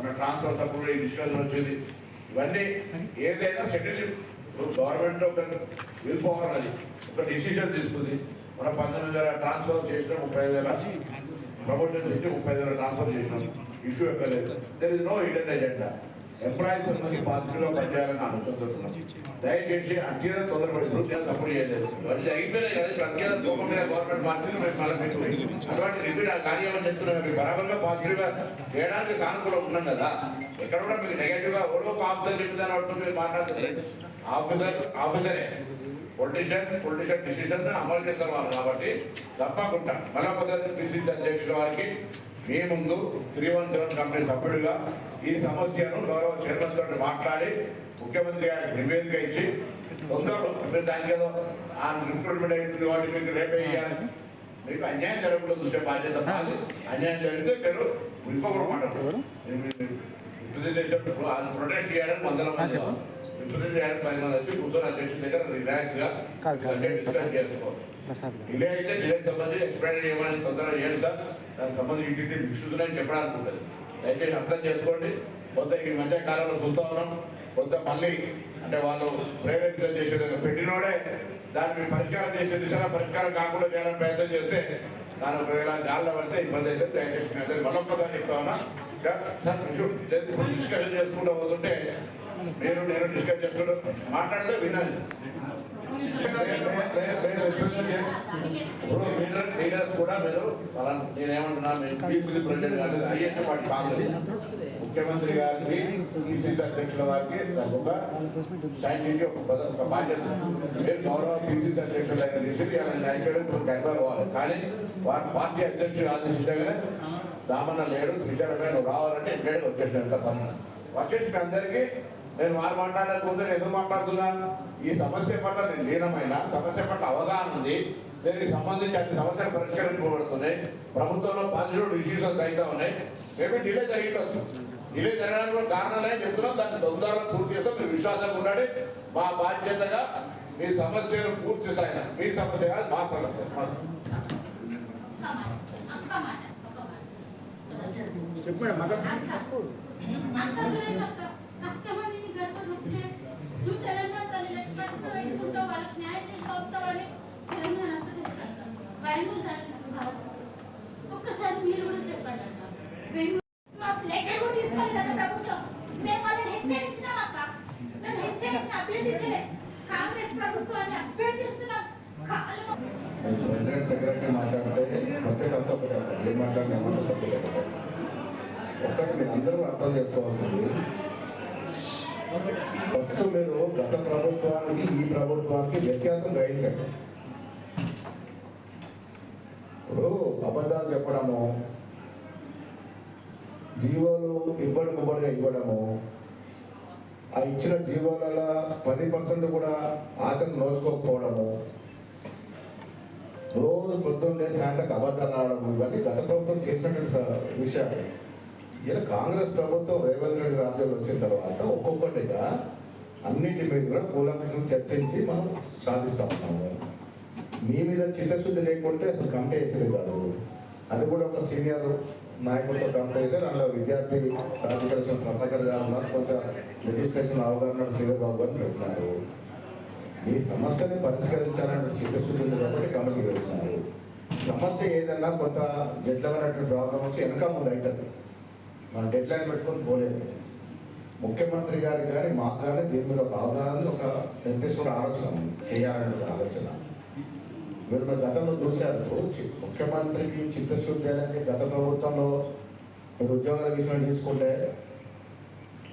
మన ట్రాన్స్ఫర్స్ అప్పుడు ఈ డిస్కషన్ వచ్చింది. ఇవన్నీ ఏదైనా సెటిల్ గవర్నమెంట్ ఒక విల్ పవర్ అది. ఒక డిసిషన్ తీసుకుంది. మన పంతొమ్మిది వేల ట్రాన్స్ఫర్ చేసిన ముప్పై వేల ప్రమోషన్ చేసి ముప్పై వేల ట్రాన్స్ఫర్ చేసినాం. ఇష్యూ ఎక్కలేదు. There is no hidden agenda employees మనకి పాజిటివ్గా పనిచేయాలని అనుకుంటున్నాం దయచేసి అత్యంత తొందరపడి వృత్తిని సపోర్ట్ చేయలేదు అయిపోయినాయి కదా ఇప్పుడు అత్యంత గవర్నమెంట్ పార్టీలు మేము మళ్ళీ పెట్టుకుని అటువంటి రిపీట్ ఆ కార్యక్రమం చెప్తున్నాం మీకు బరాబర్గా పాజిటివ్గా చేయడానికి సానుకూలం ఉన్నాం కదా. ఎక్కడ కూడా మీకు నెగటివ్గా ఓడో ఒక ఆఫీసర్ చెప్పిందని అంటుంది మీరు మాట్లాడుతుంది ఆఫీసర్ ఆఫీసరే. పొలిటీషియన్ పొలిటీషియన్ డిసిషన్ అమలు చేస్తారు వాళ్ళు కాబట్టి తప్పకుండా. మళ్ళీ ఒకసారి పిసిసి అధ్యక్షుల వారికి మీ ముందు త్రీ వన్ సెవెన్ కంపెనీ సభ్యుడిగా ఈ సమస్యను గౌరవ చైర్మన్ తోటి మాట్లాడి ముఖ్యమంత్రి గారికి నివేదిక ఇచ్చి తొందరలో మీరు దానికి ఏదో ఆ రిక్రూట్మెంట్ అవుతుంది కాబట్టి మీకు రేపే ఇవ్వాలి మీకు అన్యాయం జరగకుండా చూసే బాధ్యత అన్యాయం జరిగితే మీరు ఇంకొకరు రిప్రజెంటేషన్ ప్రొటెస్ట్ చేయడానికి వందల మంది రిప్రజెంట్ చేయడానికి పది మంది వచ్చి కూర్చొని అధ్యక్షుల దగ్గర డిస్కస్ చేసుకోవచ్చు అయితే డిలే సంబంధించి ఎక్స్ప్లెయిన్ చేయమని తొందరగా చేయండి సార్ దానికి సంబంధించి ఇంటికి ఇష్యూస్ ఉన్నాయని చెప్పడానికి ఉంటుంది దయచేసి అర్థం చేసుకోండి కొంత ఈ మధ్య కాలంలో చూస్తా ఉన్నాం కొంత మళ్ళీ అంటే వాళ్ళు ప్రేరేపితం చేసేది పెట్టినోడే దాన్ని పరిష్కారం చేసే దిశగా పరిష్కారం కాకుండా చేయాలని ప్రయత్నం చేస్తే దాని ఒకవేళ గాల్లో పడితే ఇబ్బంది అయితే దయచేసి నేను చెప్తా ఉన్నా డిస్కషన్ చేసుకుంటూ పోతుంటే మీరు నేను డిస్కస్ చేసుకుంటూ. మాట్లాడితే వినాలి. లీడర్స్ కూడా మీరు నేను ప్రెసిడెంట్ గారు అయ్యేట్టు వాటి కాదు ముఖ్యమంత్రి గారికి పిసిసి అధ్యక్షుల వారికి ఒక సైంటిఫిక్ ఒక బాధ్యత మీరు గౌరవ పీసీసీ అధ్యక్షుల దగ్గర తీసి అలా న్యాయపడి కానీ వారి పార్టీ అధ్యక్షుడు ఆదేశించగానే దామన్న లేడు శ్రీచరణ నువ్వు రావాలంటే ఇక్కడికి వచ్చేసినంత పని. వచ్చేసి అందరికీ నేను వారు మాట్లాడకపోతే నేను ఎందుకు మాట్లాడుతున్నా? ఈ సమస్య పట్ల నేను లీనమైన సమస్య పట్ల అవగాహన ఉంది. దీనికి సంబంధించి అన్ని సమస్యలు పరిష్కరించబడుతున్నాయి. ప్రభుత్వంలో పాజిటివ్ డిసిషన్స్ అయితే ఉన్నాయి. మేబీ డిలే జరిగిండొచ్చు డిలే జరగడానికి కూడా కారణాలే చెప్తున్నాం? దాన్ని తొందరగా పూర్తి చేస్తాం. మీరు విశ్వాసంగా ఉండండి. మా బాధ్యతగా మీ సమస్యను పూర్తి స్థాయిన మీ సమస్య కాదు మా సమస్య. మా- కష్టమని వాళ్ళకి ఒక్కసారి మీరు కూడా చెప్పండి అక్క మాకు లెటర్ కూడా తీసుకోవాలి కదా ప్రభుత్వం మేము వాళ్ళని హెచ్చరించినాం అక్క మేము హెచ్చరించిన అభ్యర్థించలే కాంగ్రెస్ ప్రభుత్వాన్ని అభ్యర్థిస్తున్నాం. మొక్కు- ప్రెసిడెంట్ సెక్రటరీ మాట్లాడితే సబ్జెక్ట్ అంతా ఒకటే ఏం మాట్లాడినా ఏమన్నా సబ్జెక్ట్ ఒకటే ఒక్కటి మీరు అందరూ అర్థం చేసుకోవాల్సింది ఫస్ట్ మీరు గత ప్రభుత్వానికి ఈ ప్రభుత్వానికి వ్యత్యాసం గ్రహించండి ఇప్పుడు అబద్ధాలు చెప్పడము జీవోలు ఇబ్బడి ముబ్బడిగా ఇవ్వడము ఆ ఇచ్చిన జీవోలలో పది పర్సెంట్ కూడా ఆచరణ నోచుకోకపోవడము రోజు పొద్దున్నే సాయంత్రం అబద్ధాలు ఆడడం ఇవన్నీ గత ప్రభుత్వం చేసినటువంటి విషయాలు. ఇలా కాంగ్రెస్ ప్రభుత్వం రేవంత్ రెడ్డి రాజ్యంలో వచ్చిన తర్వాత ఒక్కొక్కటిగా అన్నిటి మీద కూడా కూలంకషం చర్చించి మనం సాధిస్తా ఉన్నాము. మీ మీద చిత్తశుద్ధి లేకుంటే అసలు కమిటీ వేసేది కాదు. అది కూడా ఒక సీనియర్ నాయకులతో కమిటీ వేసారు అందులో విద్యార్థి రాజకీయ ప్రభాకర్ గారు కొంచెం లెజిస్లేషన్ అవగాహన శ్రీధర్ బాబు గారు పెట్టినారు మీ సమస్యని పరిష్కరించాలని చిత్తశుద్ధి ఉంది కాబట్టి కమిటీ వేస్తున్నారు సమస్య ఏదన్నా కొంత జట్లమైనటువంటి ప్రాబ్లం వచ్చి వెనక ముందు అవుతుంది. మనం డెడ్ లైన్ పెట్టుకొని పోలేదు ముఖ్యమంత్రి గారి కానీ మాకు కానీ దీని మీద ఒక ఒక నిర్దిష్ట ఆలోచన చేయాలన్న చేయాలనే ఆలోచన. మీరు మీరు గతంలో చూశారు ముఖ్యమంత్రికి చిత్తశుద్ధి అనేది గత ప్రభుత్వంలో మీరు ఉద్యోగాల విషయం తీసుకుంటే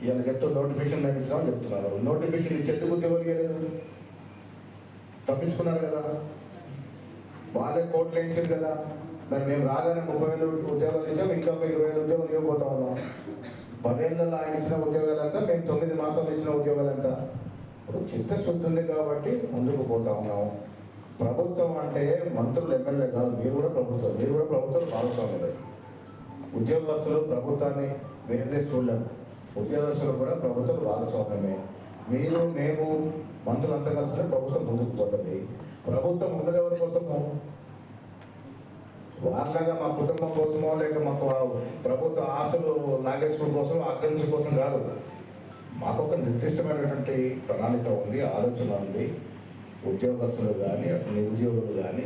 ఇవాళ చెప్తూ నోటిఫికేషన్ మేము చెప్తున్నారు. నోటిఫికేషన్ ఇచ్చేందుకు ఉద్యోగాలు తప్పించుకున్నారు కదా. వాళ్ళే కోట్లు వేయించారు కదా. మరి మేము రాగానే ముప్పై వేలు ఉద్యోగాలు ఇచ్చాము ఇంకా ఒక ఇరవై వేలు ఉద్యోగాలు ఇవ్వబోతా ఉన్నాం. పదేళ్ళలో ఆయన ఇచ్చిన ఉద్యోగాలు ఎంత మేము తొమ్మిది మాసాలు ఇచ్చిన ఉద్యోగాలు ఎంత ఇప్పుడు చిత్తశుద్ధి ఉంది కాబట్టి ముందుకు పోతా ఉన్నాము ప్రభుత్వం అంటే మంత్రులు ఎమ్మెల్యే కాదు మీరు కూడా ప్రభుత్వం మీరు కూడా ప్రభుత్వం భాగస్వాములే. ఉద్యోగస్తులు ప్రభుత్వాన్ని వేరే చూడలేము ఉద్యోగస్తులు కూడా ప్రభుత్వం భాగస్వామ్యమే. మీరు మేము మంత్రులంతా కలిసి ప్రభుత్వం ముందుకు ప్రభుత్వం ఉన్నది ఎవరి కోసము వాళ్ళగా మా కుటుంబం కోసమో లేక మాకు ప్రభుత్వ ఆస్తులు లాగేసుకోవడం కోసం ఆక్రమించడం కోసం కాదు. మాకు ఒక నిర్దిష్టమైనటువంటి ప్రణాళిక ఉంది ఆలోచన ఉంది. ఉద్యోగస్తులు కానీ నిరుద్యోగులు కానీ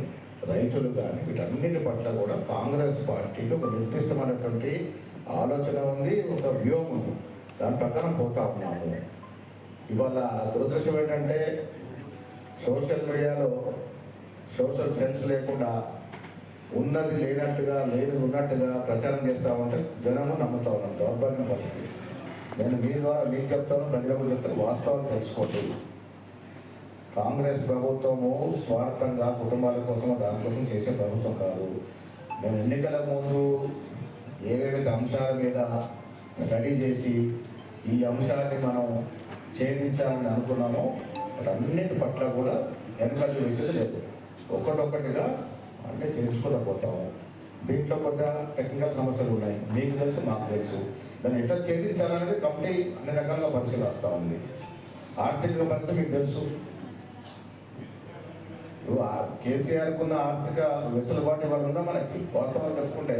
రైతులు కానీ వీటన్నిటి పట్ల కూడా కాంగ్రెస్ పార్టీకి ఒక నిర్దిష్టమైనటువంటి ఆలోచన ఉంది ఒక వ్యూహం ఉంది. దాని ప్రకారం పోతా ఉన్నాము. ఇవాళ దురదృష్టం ఏంటంటే సోషల్ మీడియాలో సోషల్ సెన్స్ లేకుండా ఉన్నది లేనట్టుగా లేని ఉన్నట్టుగా ప్రచారం చేస్తా ఉంటే జనము నమ్ముతా ఉన్నాం దౌర్భాగ్య పరిస్థితి. నేను మీ ద్వారా మీకు చెప్తాను ప్రజలకు చెప్తాను వాస్తవాలు తెలుసుకోండి. కాంగ్రెస్ ప్రభుత్వము స్వార్థంగా కుటుంబాల కోసం దానికోసం చేసే ప్రభుత్వం కాదు. మేము ఎన్నికల ముందు ఏవేవైతే అంశాల మీద స్టడీ చేసి ఈ అంశాన్ని మనం ఛేదించాలని అనుకున్నామో అన్నిటి పట్ల కూడా వెనకాల చూసేది లేదు. ఒక్కటొక్కటిగా అంటే చేయించుకుంటూ పోతాము దీంట్లో కొంత టెక్నికల్ సమస్యలు ఉన్నాయి. మీకు తెలుసు మాకు తెలుసు. దాన్ని ఎట్లా ఛేదించాలనేది కంపెనీ అన్ని రకాలుగా పరిశీలిస్తూ ఉంది. ఆర్థిక పరిస్థితి మీకు తెలుసు. కేసీఆర్కున్న ఆర్థిక వెసులుబాటు ఇవాళ ఉందా మనకి? వాస్తవాలు చెప్పుకుంటే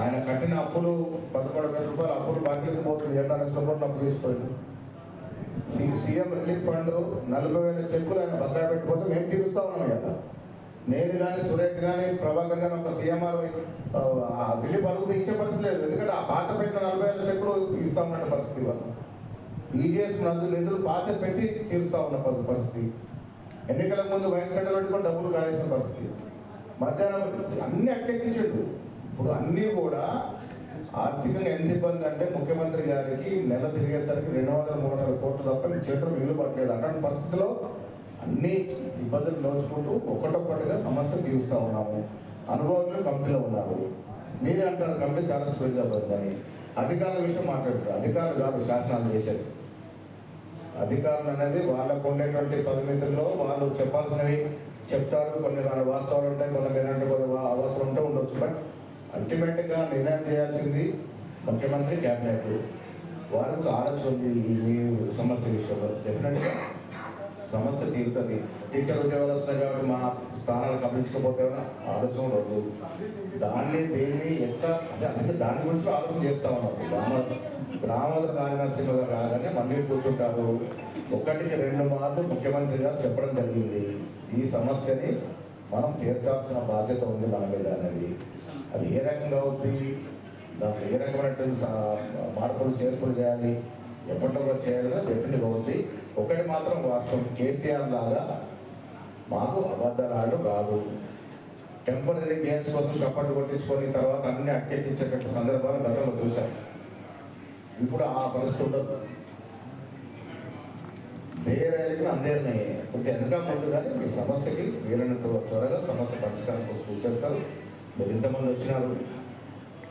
ఆయన కట్టిన అప్పులు పదకొండు వేల రూపాయలు అప్పులు బాకీలకు పోతుంది. ఏడు లక్షల కోట్లు అప్పు తీసిపోయింది సీఎం రిలీఫ్ ఫండ్ నలభై వేల చెక్కులు ఆయన బకాయి పెట్టిపోతే మేము తీరుస్తా ఉన్నాం కదా నేను కానీ సురేష్ కానీ ప్రభాకర్ కానీ ఒక సీఎంఆర్ రిలీఫ్ అడుగుతూ ఇచ్చే పరిస్థితి లేదు. ఎందుకంటే ఆ పాత పెట్టిన నలభై వేల చెక్కులు ఇస్తా ఉన్న పరిస్థితి వల్ల ఈజీఎస్ నిధులు నిధులు పాత పెట్టి తీరుస్తా ఉన్న పరిస్థితి. ఎన్నికల ముందు వైన్ సెంటర్ పెట్టుకొని డబ్బులు కాలేసిన పరిస్థితి. మధ్యాహ్నం అన్ని అట్టెక్కించాడు ఇప్పుడు అన్నీ కూడా ఆర్థికంగా ఎంత ఇబ్బంది అంటే ముఖ్యమంత్రి గారికి నెల తిరిగేసరికి రెండు వందల మూడు వందల కోట్లు తప్ప మీ చేతులు మిగులు పట్టలేదు అటువంటి పరిస్థితిలో అన్ని ఇబ్బందులు నోచుకుంటూ ఒకటొక్కటిగా సమస్య తీరుస్తూ ఉన్నాము. అనుభవంలో కంపెనీలో ఉన్నారు. మీరే అంటారు కంపెనీ చాలా స్పీడ్గా పోతుందని అధికారుల విషయం మాట్లాడతారు అధికారులు కాదు శాసనాలు చేసేది అధికారులు అనేది వాళ్ళకు ఉండేటువంటి పరిమితుల్లో వాళ్ళు చెప్పాల్సినవి చెప్తారు. కొన్ని వాళ్ళ వాస్తవాలు ఉంటాయి కొన్ని లేదంటే కొన్ని అవసరం ఉంటే ఉండొచ్చు. బట్ అల్టిమేట్గా నిర్ణయం చేయాల్సింది ముఖ్యమంత్రి క్యాబినెట్ వాళ్ళకు ఆలోచన ఉంది మీ సమస్య విషయంలో. డెఫినెట్గా సమస్య తీరుతుంది. టీచర్ ఉద్యోగాలు వస్తున్నాయి కాబట్టి మా స్థానాలు గమనించకపోతే ఆలోచన ఉండదు. దాన్ని దేన్ని ఎట్లా అంటే అందుకే దాని గురించి ఆలోచన చేస్తా ఉన్నారు గ్రామ గ్రామాల రాజనరసింహ గారు రాగానే మళ్ళీ కూర్చుంటారు. ఒకటికి రెండు మార్లు ముఖ్యమంత్రి గారు చెప్పడం జరిగింది. ఈ సమస్యని మనం తీర్చాల్సిన బాధ్యత ఉంది మన మీద అనేది. అది ఏ రకంగా అవుతుంది దాంట్లో ఏ రకమైనటువంటి మార్పులు చేర్పులు చేయాలి? ఎప్పటిలో చేయాలో డెఫినెట్గా అవుతుంది ఒకటి మాత్రం వాస్తవం కేసీఆర్ లాగా మాకు అబద్ధరాలు రాదు. టెంపరీ గేమ్స్ కోసం చప్పట్లు కొట్టించుకొని తర్వాత అన్ని అట్టెక్కించేటట్టు సందర్భాలు గతంలో చూశాం. ఇప్పుడు ఆ పరిస్థితి ఉండదు. ధైర్యానికి అందరినీ కొంచెం వెనక ముందు కానీ మీ సమస్యకి వీలైనంత త్వరగా సమస్య పరిష్కారం కోసం సూచిస్తారు మీరు ఇంతమంది వచ్చినారు.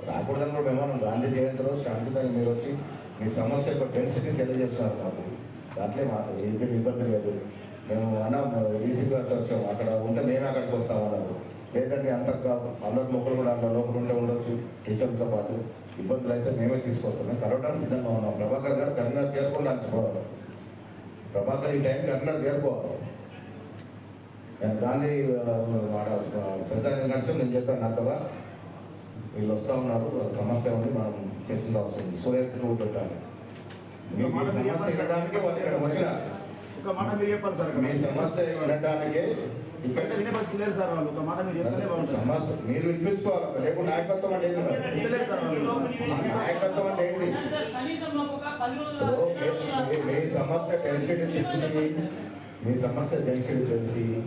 రాకూడదని కూడా మేము గాంధీ జయంతి రోజు శాంతిదాన్ని మీరు వచ్చి మీ సమస్య యొక్క డెన్సిటీ తెలియజేస్తున్నారు మాకు. దాంట్లో మాకు ఏది ఇబ్బంది లేదు. మేము అన్న ఈసీ గారితో వచ్చాము అక్కడ ఉంటే మేమే అక్కడికి వస్తామన్నారు లేదంటే అంత అందరి మొక్కలు కూడా అందులో లోపల ఉంటే ఉండొచ్చు. టీచర్లతో పాటు ఇబ్బందులు అయితే మేమే తీసుకొస్తాం. కలవడానికి సిద్ధంగా ఉన్నాం. ప్రభాకర్ గారు కరీంనగర్ చేరకుండా అనుకోవాలి ప్రభాకర్ ఈ టైం కరీంనగర్ చేరుకోవాలి. గాంధీ సత్యాన్ని కలిసి నేను చెప్పాను నాతో వీళ్ళు వస్తూ ఉన్నారు సమస్య ఉంది మనం చర్చించాల్సి ఉంది సూర్యకి పెట్టాలి. వచ్చినారు ఒక మాట మీరు చెప్పాలి సార్ మీ సమస్య వినడానికే ఇక్కడ సార్ వాళ్ళు. ఒక మాట మీరు సమస్య మీరు వినిపించుకోవాలి. లేకుంటే నాయకత్వం అంటే ఏంటి? సార్ నాయకత్వం అంటే ఏంటి? మీ- మీ సమస్య సమస్య తెలిసి